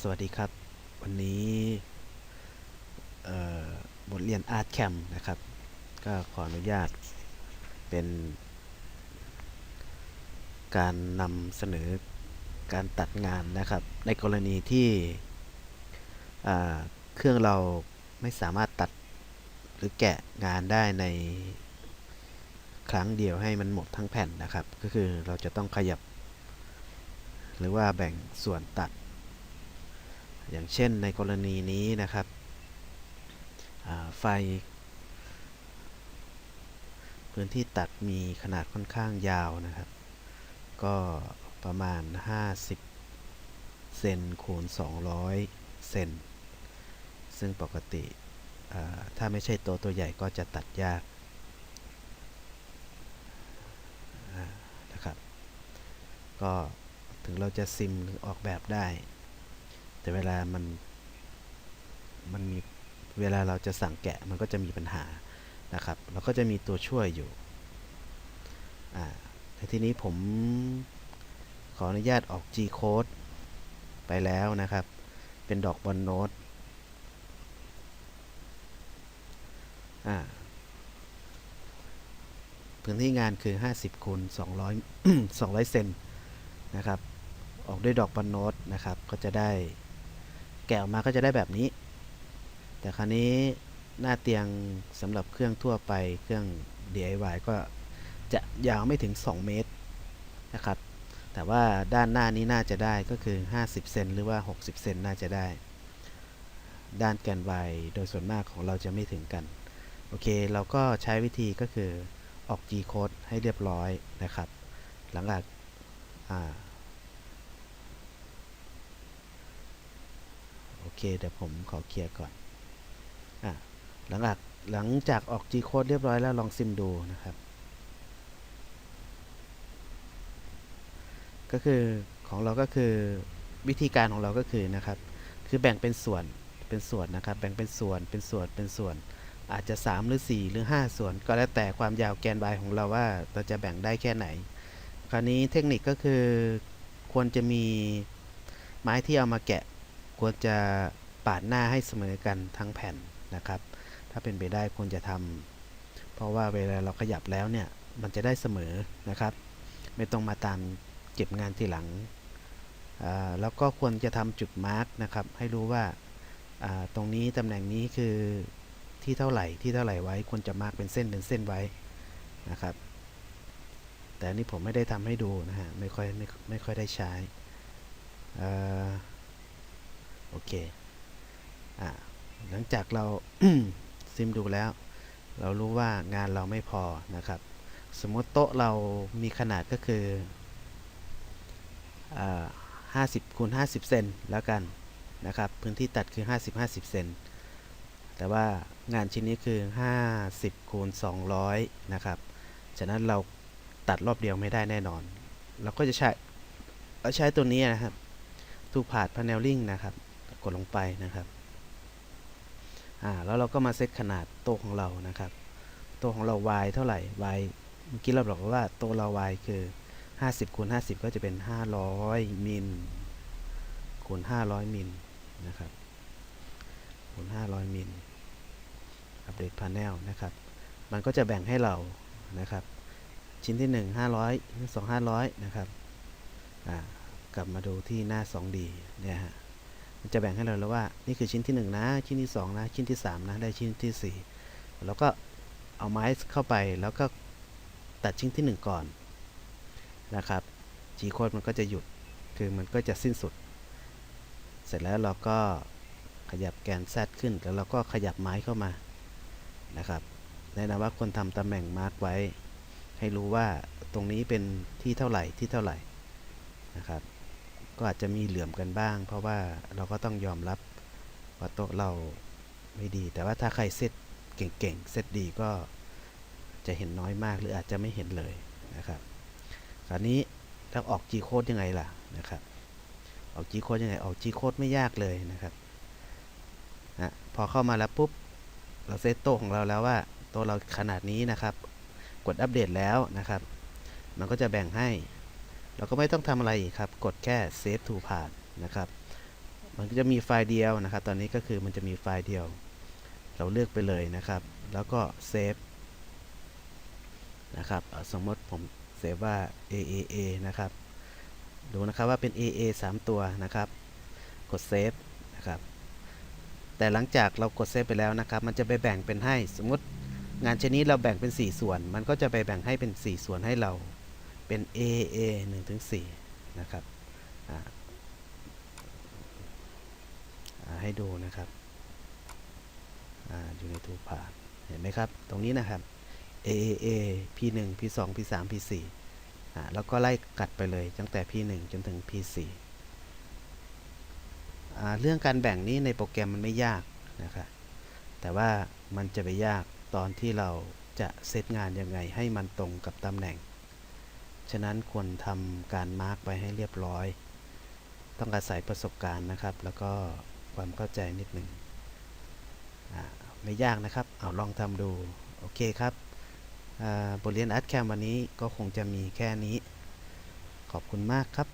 สวัสดีครับ วันนี้บทเรียน Art Camp นะครับ ก็ขออนุญาตเป็น การนำเสนอการตัดงานนะครับ ในกรณีที่เครื่องเราไม่สามารถตัดหรือแกะงานได้ในครั้งเดียวให้มันหมดทั้งแผ่นนะครับ ก็คือเราจะต้องขยับ หรือว่าแบ่งส่วนตัด อย่างเช่นในกรณีนี้นะครับไฟ พื้นที่ตัดมีขนาดค่อนข้างยาวนะครับ ก็ประมาณ 50 เซนคูณ 200 เซนซึ่งปกติถ้าไม่ใช่ตัวตัวใหญ่ก็จะตัดยากนะครับ ก็ถึงเราจะซิมออกแบบได้ แต่เวลามันมันมีเวลาเราจะสั่งแกะมันก็จะมีปัญหานะครับเราก็จะมีตัวช่วยอยู่อ่าแต่ทีนี้ผมขออนุญาตออก G code ไปแล้วนะครับ เป็นดอกบอลโน้ตอ่าพื้นที่งานคือ 50คูณ200 200 เซนนะครับ ออกด้วยดอกบอลโน้ตนะครับ ก็จะได้ แกะออกมาก็จะได้แบบนี้ แต่คราวนี้หน้าเตียงสำหรับเครื่องทั่วไปเครื่อง DIY ก็จะยาวไม่ถึง 2 เมตรนะครับ แต่ว่าด้านหน้านี้น่าจะได้ก็คือ 50 เซนหรือว่า 60 เซนน่าจะได้ ด้านแกน Y โดยส่วนมากของเราจะไม่ถึงกัน โอเค เราก็ใช้วิธีก็คือออก G code ให้เรียบร้อยนะครับ หลังจากอ่า โอ เคเดี๋ยวผมขอเคลียร์ก่อนอะหลังจากหลังจากออก G code เรียบร้อยแล้วลองซิมดูนะครับ ก็คือของเราก็คือวิธีการของเราก็คือนะครับ คือแบ่งเป็นส่วนเป็นส่วนนะครับ แบ่งเป็นส่วนเป็นส่วนเป็นส่วน อาจจะ 3 หรือ 4 หรือ 5 ส่วน ก็แล้วแต่ความยาวแกน y ของเราว่าเราจะแบ่งได้แค่ไหน คราวนี้เทคนิคก็คือควรจะมีไม้ที่เอามาแกะ ควรจะปาดหน้าให้เสมอกันทั้งแผ่นนะครับ ถ้าเป็นไปได้ควรจะทำเพราะว่าเวลาเราขยับแล้วเนี่ยมันจะได้เสมอนะครับ ไม่ต้องมาตามเก็บงานทีหลัง แล้วก็ควรจะทำจุดมาร์กนะครับ ให้รู้ว่าตรงนี้ตำแหน่งนี้คือที่เท่าไหร่ที่เท่าไหร่ไว้ควรจะมาร์กเป็นเส้นเป็นเส้นไว้นะครับ แต่อันนี่ผมไม่ได้ทำให้ดูนะฮะไม่ค่อยไม่ไม่ค่อยได้ใช้ โอเคอ่าหลังจากเราซิมดูแล้ว เรารู้ว่างานเราไม่พอนะครับ สมมติโต๊ะเรามีขนาดก็คืออ่า50คูณ50เซนแล้วกันนะครับ พื้นที่ตัดคือ 50 50 เซน แต่ว่างานชิ้นนี้คือ 50คูณ200 นะครับ ฉะนั้นเราตัดรอบเดียวไม่ได้แน่นอน เราก็จะใช้เราใช้ตัวนี้นะครับ ทูพาดพาเนลลิงนะครับ กดลงไปนะครับอ่าแล้วเราก็มาเซตขนาดโต๊ะของเรานะครับ โต๊ะของเรา y เท่าไหร่ y เมื่อกี้เราบอกว่าโต๊ะเรา y คือ 50คูณ50 ก็จะเป็น 500มิลคูณ500มิลนะครับคูณ500มิลอัปเดตพาเนลนะครับ มันก็จะแบ่งให้เรานะครับ ชิ้นที่ 1 500 2 500 นะครับอ่ากลับมาดูที่หน้า 2D เนี่ยฮะ จะแบ่งให้เราแล้วว่า นี่คือชิ้นที่ 1 นะ ชิ้นที่ 2 นะ ชิ้นที่ 3 นะ ได้ชิ้นที่ 4 แล้วก็เอาไม้เข้าไปแล้วก็ตัดชิ้นที่ 1 ก่อนนะครับ G code มันก็จะหยุด คือมันก็จะสิ้นสุด เสร็จแล้วเราก็ขยับแกน Z ขึ้น แล้วเราก็ขยับไม้เข้ามานะครับ แนะนำว่าคนทำตำแหน่งมาร์กไว้ ให้รู้ว่าตรงนี้เป็นที่เท่าไหร่ที่เท่าไหร่นะครับ ก็อาจจะมีเหลื่อมกันบ้าง เพราะว่าเราก็ต้องยอมรับว่าโต๊ะเราไม่ดี แต่ว่าถ้าใครเซตเก่งๆเซตดีก็จะเห็นน้อยมากหรืออาจจะไม่เห็นเลยนะครับ คราวนี้ถ้าออก G code ยังไงล่ะนะครับ ออก G code ยังไง ออก G code ไม่ยากเลยนะครับนะพอเข้ามาแล้วปุ๊บ เราเซตโต๊ะของเราแล้วว่าโต๊ะเราขนาดนี้นะครับ กดอัปเดตแล้วนะครับ มันก็จะแบ่งให้ เราก็ไม่ต้องทำอะไรอีกครับ กดแค่ save to path นะครับ มันก็จะมีไฟล์เดียวนะครับ ตอนนี้ก็คือมันจะมีไฟล์เดียว เราเลือกไปเลยนะครับ แล้วก็เซฟนะครับสมมติผมเซฟว่า AAA นะครับ ดูนะครับว่าเป็น AA 3 ตัวนะครับ กดเซฟนะครับ แต่หลังจากเรากดเซฟไปแล้วนะครับ มันจะไปแบ่งเป็นให้ สมมติงานชนิดเราแบ่งเป็น 4 ส่วน มันก็จะไปแบ่งให้เป็น 4 ส่วนให้เรา เป็น AA 1ถึง4นะครับให้ดูนะครับออยู่ในทูพาเห็นไหมครับ ตรงนี้นะครับ AAA P1 P2 P3 P4 อ่แล้วก็ไล่กัดไปเลยตั้งแต่ P1 จนถึง P4 อ่เรื่องการแบ่งนี้ในโปรแกรมมันไม่ยากนะครับแต่ว่ามันจะไปยากตอนที่เราจะเซตงานยังไงให้มันตรงกับตำแหน่ง ฉะนั้นควรทำการมาร์กไปให้เรียบร้อย ต้องอาศัยประสบการณ์นะครับ แล้วก็ความเข้าใจนิดหนึ่งไม่ยากนะครับ เอาลองทำดู โอเคครับบทเรียนอัดแคมวันนี้ก็คงจะมีแค่นี้ ขอบคุณมากครับ